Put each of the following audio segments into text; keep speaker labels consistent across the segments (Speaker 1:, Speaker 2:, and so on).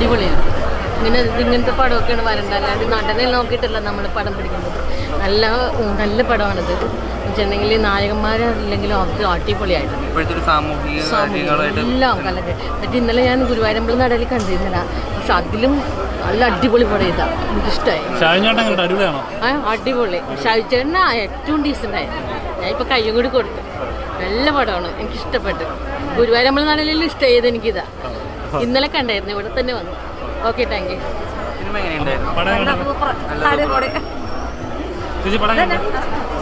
Speaker 1: അടിപൊളിയാണ്. ഇങ്ങനെ ഇങ്ങനത്തെ പടമൊക്കെയാണ് വരേണ്ടത്. അല്ലാണ്ട് നടനെ നോക്കിയിട്ടല്ല നമ്മൾ പടം പിടിക്കുന്നത്. നല്ല നല്ല പടമാണിത്. വെച്ചിട്ടുണ്ടെങ്കിൽ നായകന്മാരില്ലെങ്കിലും അത് അടിപൊളിയായിട്ടുണ്ട്. എല്ലാം കലക്കെ. മറ്റേ ഇന്നലെ ഞാൻ ഗുരുവായൂരമ്പലം നടലിൽ കണ്ടിരുന്നില്ല. പക്ഷെ അതിലും നല്ല അടിപൊളി പടം ഇതാ. എനിക്കിഷ്ടമായി അടിപൊളി. ഷാജുചേട്ടനാ ഏറ്റവും ഡീസന്റ് ആയത് ഞാൻ ഇപ്പം കയ്യും കൂടി കൊടുത്തു. നല്ല പടമാണ്. എനിക്കിഷ്ടപ്പെട്ടു. ഗുരുവായൂരമ്പലം നടയിലും ഇഷ്ടമായത് എനിക്കിതാ. ഇന്നലെ കണ്ടായിരുന്നു ഇവിടെ തന്നെ വന്നു. Okay thank you?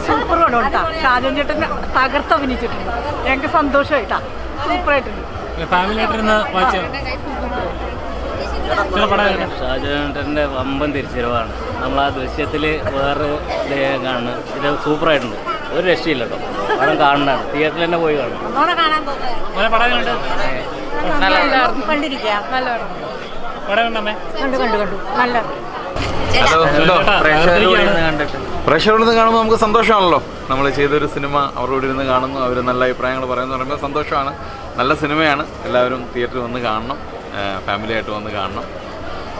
Speaker 2: സൂപ്പർ. പടം. കേട്ടോ. ഷാജോൻ ചേട്ടൻ തകർത്ത് അഭിനയിച്ചിട്ടുണ്ട്. ഞങ്ങൾക്ക് സന്തോഷമായിട്ടാ. സൂപ്പറായിട്ടുണ്ട്?
Speaker 3: ഷാജുവേട്ടന്റെ വമ്പൻ തിരിച്ചറിവാണ്. നമ്മൾ ആ ദൃശ്യത്തിൽ വേറെ കാണുന്നത്. കാണുന്നു ഇത് സൂപ്പറായിട്ടുണ്ട്. ഒരു രക്ഷയില്ല കേട്ടോ. പടം കാണണം തിയേറ്ററിൽ തന്നെ പോയി കാണണം
Speaker 4: പ്രേക്ഷകരുടെ
Speaker 5: കാണുമ്പോൾ നമുക്ക് സന്തോഷമാണല്ലോ. നമ്മൾ ചെയ്തൊരു സിനിമ അവരോട് ഇരുന്ന് കാണുന്നു. അവർ നല്ല അഭിപ്രായങ്ങൾ പറയുന്നു. പറയുമ്പോൾ സന്തോഷമാണ്. നല്ല സിനിമയാണ്. എല്ലാവരും തിയേറ്ററിൽ വന്ന് കാണണം. ഫാമിലിയായിട്ട് വന്ന് കാണണം.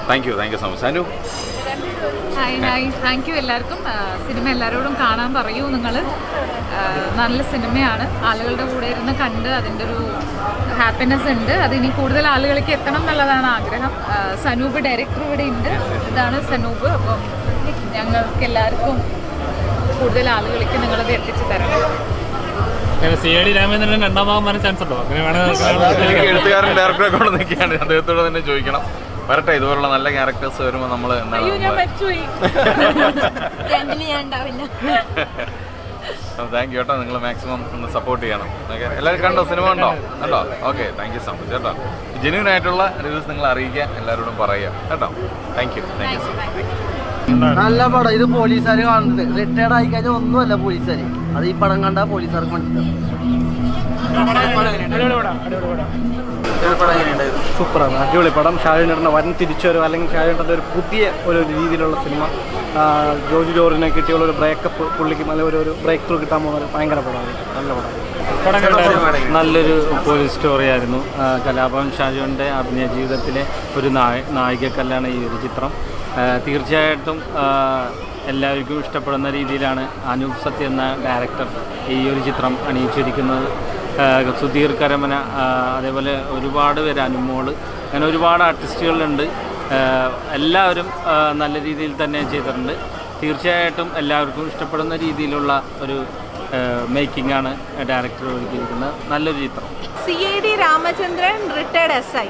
Speaker 5: Thank you thank you so much Anu
Speaker 6: hi hi thank you എല്ലാവർക്കും. സിനിമ എല്ലാവരോടും കാണാൻ പറയൂ നിങ്ങൾ നല്ല സിനിമയാണ്. ആളുകളുടെ കൂടെ ഇരുന്ന് കണ്ട് അതിന്റെ ഒരു ഹാപ്പിനെസ് ഉണ്ട്. അത് ഇനി കൂടുതൽ ആളുകളിലേക്ക് എത്തണം എന്നുള്ളതാണ് ആഗ്രഹം. സനൂപ് ഡയറക്ടർ ഇവിടെ ഉണ്ട്. ഇതാണ് സനൂപ്. അപ്പം ഞങ്ങൾക്ക് എല്ലാവർക്കും കൂടുതൽ ആളുകളിലേക്ക് നിങ്ങളത് എത്തിച്ചു തരണം.
Speaker 7: സി ഐ ഡി രാമേന്ദ്രൻ രണ്ടാം ഭാഗം വരാൻ ചാൻസ് ഉണ്ടോ? അങ്ങനെ വേണമെങ്കിൽ
Speaker 5: എഴുത്തുകാരൻ ഡയറക്ടറെ കൊണ്ട് നിൽക്കുകയാണ് അദ്ദേഹത്തോട് തന്നെ ചോദിക്കണം. വരട്ടെ ഇതുപോലുള്ള നല്ല ക്യാരക്ടേഴ്സ് വരുമ്പോൾ നമ്മൾ എന്താണ് താങ്ക് യു കേട്ടോ നിങ്ങൾ മാക്സിമം ഒന്ന് സപ്പോർട്ട് ചെയ്യണം. ഓക്കെ എല്ലാവരും കണ്ടോ സിനിമ ഉണ്ടോ കണ്ടോ okay thank you so much കേട്ടോ. ജെന്യൂൻ ആയിട്ടുള്ള റിവ്യൂസ് നിങ്ങൾ അറിയിക്കുക എല്ലാവരോടും പറയുക. കേട്ടോ? Thank you thank you so much
Speaker 8: നല്ല പടം ഇത് പോലീസുകാർ കാണുന്നത്. റിട്ടയർഡ് ആയി കഴിഞ്ഞാൽ ഒന്നുമല്ല പോലീസുകാർ അത് ഈ പടം കണ്ടാൽ പോലീസുകാർക്ക് മനസ്സിലാവും.
Speaker 9: സൂപ്പറാണ്. അടിപൊളി പടം. ഷാജുനേട്ടന്റെ വൻ തിരിച്ചുവരവ് അല്ലെങ്കിൽ ഷാജുനേട്ടന്റെ ഒരു പുതിയ ഒരു രീതിയിലുള്ള സിനിമ. ജോജി ജോറിനെ കിട്ടിയുള്ള ഒരു ബ്രേക്കപ്പ് പുള്ളിക്ക് നല്ല ഒരു ഒരു ബ്രേക്ക് ത്രൂ കിട്ടാൻ പോകുന്ന ഒരു ഭയങ്കര പടമാണ്. നല്ല പടം.
Speaker 3: നല്ലൊരു പോലീസ് സ്റ്റോറിയായിരുന്നു കലാഭവൻ ഷാജുവിന്റെ അഭിനയ ജീവിതത്തിലെ ഒരു നായ നായികക്കല്ലാണ് ഈ ഒരു ചിത്രം. തീർച്ചയായിട്ടും എല്ലാവർക്കും ഇഷ്ടപ്പെടുന്ന രീതിയിലാണ് അനൂപ് സത്യ എന്ന ഡയറക്ടർ ഈ ഒരു ചിത്രം അണിയിച്ചിരിക്കുന്നത്. സുധീർ കരമന അതേപോലെ ഒരുപാട് പേര് അനുമോൾ അങ്ങനെ ഒരുപാട് ആർട്ടിസ്റ്റുകളുണ്ട്. എല്ലാവരും നല്ല രീതിയിൽ തന്നെ ചെയ്തിട്ടുണ്ട്. തീർച്ചയായിട്ടും എല്ലാവർക്കും ഇഷ്ടപ്പെടുന്ന രീതിയിലുള്ള ഒരു മേക്കിംഗ് ആണ് ഡയറക്ടർ ഒരുക്കിയിരിക്കുന്നത്. നല്ലൊരു ചിത്രം.
Speaker 2: C I D Ramachandran retired S I.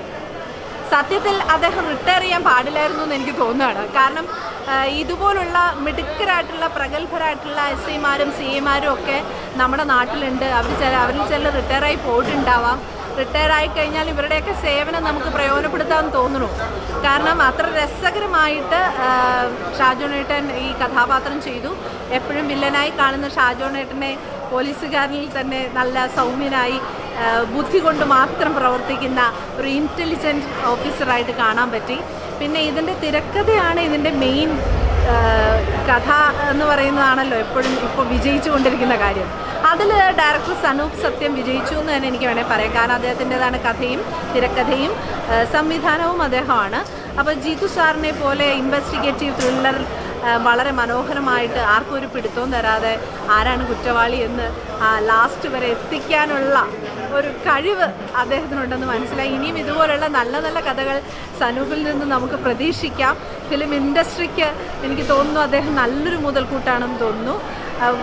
Speaker 2: സത്യത്തിൽ അദ്ദേഹം റിട്ടയർ ചെയ്യാൻ പാടില്ലായിരുന്നു എന്ന് എനിക്ക് തോന്നുകയാണ്. കാരണം ഇതുപോലുള്ള മിടുക്കരായിട്ടുള്ള പ്രഗത്ഭരായിട്ടുള്ള എസ് ഐമാരും സി എമാരും ഒക്കെ നമ്മുടെ നാട്ടിലുണ്ട്. അവർ ചില അവരിൽ ചില റിട്ടയറായി പോയിട്ടുണ്ടാവാം. റിട്ടയർ ആയി കഴിഞ്ഞാൽ ഇവരുടെയൊക്കെ സേവനം നമുക്ക് പ്രയോജനപ്പെടുത്താൻ തോന്നുന്നു. കാരണം അത്ര രസകരമായിട്ട് ഷാജോണേട്ടൻ ഈ കഥാപാത്രം ചെയ്തു. എപ്പോഴും വില്ലനായി കാണുന്ന ഷാജോണേട്ടനെ പോലീസുകാരനിൽ തന്നെ നല്ല സൗമ്യനായി ബുദ്ധി കൊണ്ട് മാത്രം പ്രവർത്തിക്കുന്ന ഒരു ഇന്റലിജന്റ് ഓഫീസറായിട്ട് കാണാൻ പറ്റി. പിന്നെ ഇതിന്റെ തിരക്കഥയാണ് ഇതിന്റെ മെയിൻ കഥ എന്ന് പറയുന്നതാണല്ലോ എപ്പോഴും ഇപ്പോൾ വിജയിച്ചു കൊണ്ടിരിക്കുന്ന കാര്യം. അതിൽ ഡയറക്ടർ സനൂപ് സത്യം വിജയിച്ചു എന്ന് തന്നെ എനിക്ക് വേണേൽ പറയാം. കാരണം അദ്ദേഹത്തിന്റെതാണ് കഥയും തിരക്കഥയും സംവിധാനവും അദ്ദേഹമാണ്. അപ്പോൾ ജീതു സാറിനെ പോലെ ഇൻവെസ്റ്റിഗേറ്റീവ് ത്രില്ലർ വളരെ മനോഹരമായിട്ട് ആർക്കും ഒരു പിടുത്തവും തരാതെ ആരാണ് കുറ്റവാളി എന്ന് ലാസ്റ്റ് വരെ എത്തിക്കാനുള്ള ഒരു കഴിവ് അദ്ദേഹത്തിനുണ്ടെന്ന് മനസ്സിലായി. ഇനിയും ഇതുപോലുള്ള നല്ല നല്ല കഥകൾ സനൂപിൽ നിന്ന് നമുക്ക് പ്രതീക്ഷിക്കാം. ഫിലിം ഇൻഡസ്ട്രിക്ക് എനിക്ക് തോന്നുന്നു അദ്ദേഹം നല്ലൊരു മുതൽക്കൂട്ടാണെന്ന് തോന്നുന്നു.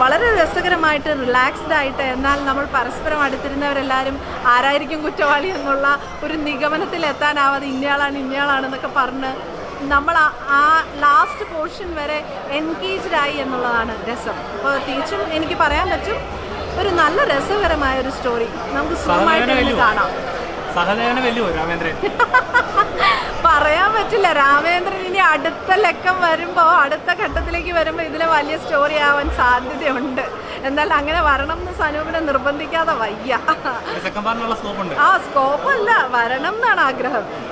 Speaker 2: വളരെ രസകരമായിട്ട് റിലാക്സ്ഡ് ആയിട്ട് എന്നാൽ നമ്മൾ പരസ്പരം അടുത്തിരുന്നവരെല്ലാവരും ആരായിരിക്കും കുറ്റവാളി എന്നുള്ള ഒരു നിഗമനത്തിൽ എത്താനാവാതെ ഇന്നയാളാണ് ഇന്നയാളാണെന്നൊക്കെ പറഞ്ഞ് നമ്മൾ ആ- ആ ലാസ്റ്റ് പോർഷൻ വരെ എൻഗേജ്ഡ് ആയി എന്നുള്ളതാണ് രസം. അപ്പോൾ തിരിച്ചും എനിക്ക് പറയാൻ പറ്റും ഒരു നല്ല രസകരമായ ഒരു സ്റ്റോറി നമുക്ക് സുഖമായിട്ട് കാണാം. പറയാൻ പറ്റില്ല. രാമേന്ദ്രൻ ഇനി അടുത്ത ലക്കം വരുമ്പോൾ അടുത്ത ഘട്ടത്തിലേക്ക് വരുമ്പോൾ ഇതിന് വലിയ സ്റ്റോറി ആവാൻ സാധ്യതയുണ്ട്. എന്നാൽ അങ്ങനെ വരണം എന്ന് സനൂപിനെ നിർബന്ധിക്കാതെ വയ്യ.
Speaker 7: പാർട്ടിനുള്ള സ്കോപ്പ്
Speaker 2: ആ സ്കോപ്പല്ല വരണം എന്നാണ് ആഗ്രഹം.